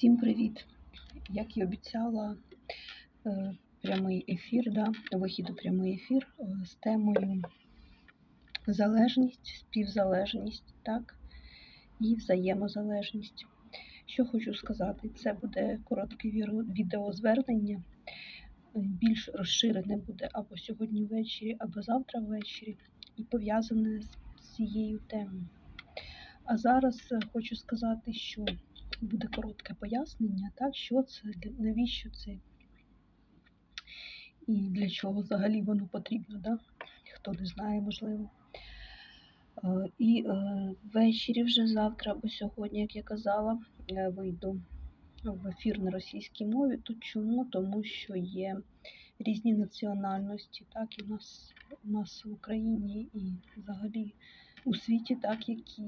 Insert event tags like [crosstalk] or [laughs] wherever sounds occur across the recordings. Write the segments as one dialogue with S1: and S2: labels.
S1: Всім привіт! Як і обіцяла, е, прямий ефір, да, вихід у прямий ефір е, з темою залежність, співзалежність, так, і взаємозалежність. Що хочу сказати, це буде коротке відеозвернення, е, більш розширене буде або сьогодні ввечері, або завтра ввечері, і пов'язане з цією темою. А зараз хочу сказати, що буде коротке пояснення, так, що це, навіщо це і для чого взагалі воно потрібно, да? хто не знає, можливо. Е, І е, ввечері вже завтра або сьогодні, як я казала, вийду в ефір на російській мові. Тут чому? Тому що є різні національності, так, і в нас, у нас в Україні і взагалі у світі, так, які,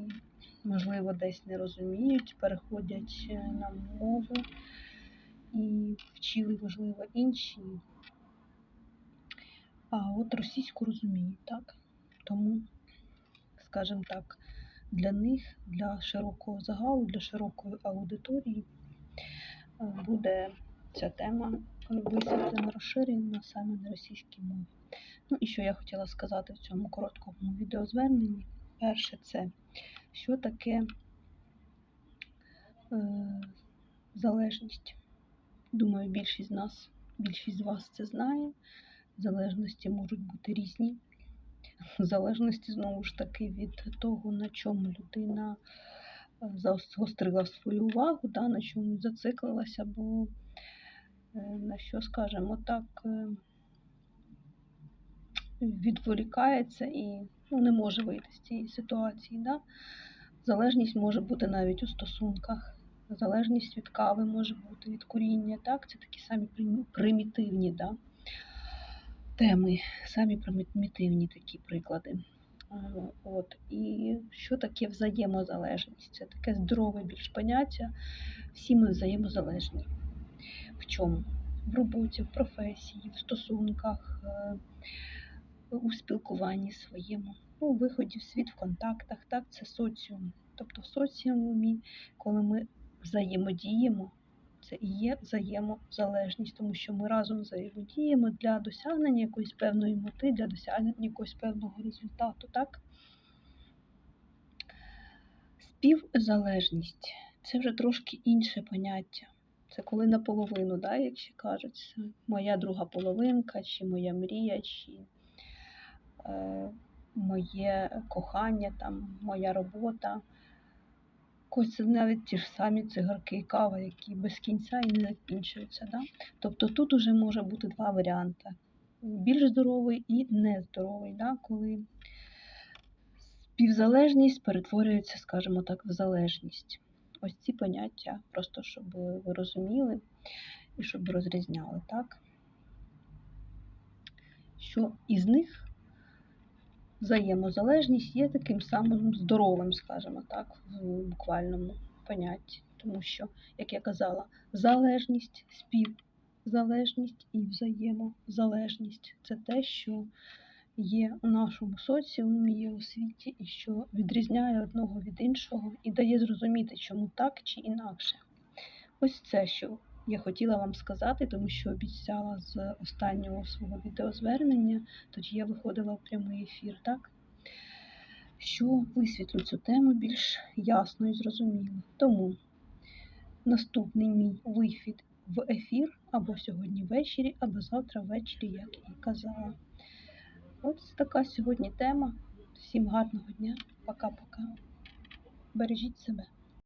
S1: можливо, десь не розуміють, переходять е, на мову і вчили, можливо, інші. А от російську розуміють, так? Тому, скажімо так, для них, для широкого загалу, для широкої аудиторії е, буде ця тема висвітлена, розширена саме на російській мові. Ну і що я хотіла сказати в цьому короткому відеозверненні. Перше, це що таке е, залежність. Думаю, більшість з нас, більшість з вас це знає. Залежності можуть бути різні. [laughs] Залежності, знову ж таки, від того, на чому людина е, загострила свою увагу, да, на чому зациклилася, бо е, на що, скажімо так, е, відволікається і ну, не може вийти з цієї ситуації. Да? Залежність може бути навіть у стосунках. Залежність від кави може бути від куріння. Так? Це такі самі примітивні да? теми, самі примітивні такі приклади. От. І що таке взаємозалежність? Це таке здорове більш поняття. Всі ми взаємозалежні. В чому? В роботі, в професії, в стосунках, е, у спілкуванні своєму, ну, у виході в світ в контактах, так, це соціум. Тобто в соціумі, коли ми взаємодіємо, це і є взаємозалежність, тому що ми разом взаємодіємо для досягнення якоїсь певної мети, для досягнення якогось певного результату. Так? Співзалежність це вже трошки інше поняття. Це коли наполовину, да, як ще кажуть, моя друга половинка, чи моя мрія, чи моє кохання, там, моя робота. Ось навіть ті ж самі цигарки і кава, які без кінця і не закінчуються. Да? Тобто тут уже може бути два варіанти: більш здоровий і нездоровий, да? коли співзалежність перетворюється, скажімо так, в залежність. Ось ці поняття, просто щоб ви розуміли і щоб розрізняли, так? Що із них взаємозалежність є таким самим здоровим, скажімо так, в буквальному понятті. Тому що, як я казала, залежність, співзалежність і взаємозалежність це те, що є у нашому соціумі, є у світі, і що відрізняє одного від іншого і дає зрозуміти, чому так чи інакше. Ось це, що я хотіла вам сказати, тому що обіцяла з останнього свого відеозвернення, тоді я виходила в прямий ефір, так? Що висвітлю цю тему більш ясно і зрозуміло. Тому наступний мій вихід в ефір або сьогодні ввечері, або завтра ввечері, як і казала. Ось така сьогодні тема. Всім гарного дня. Пока-пока. Бережіть себе.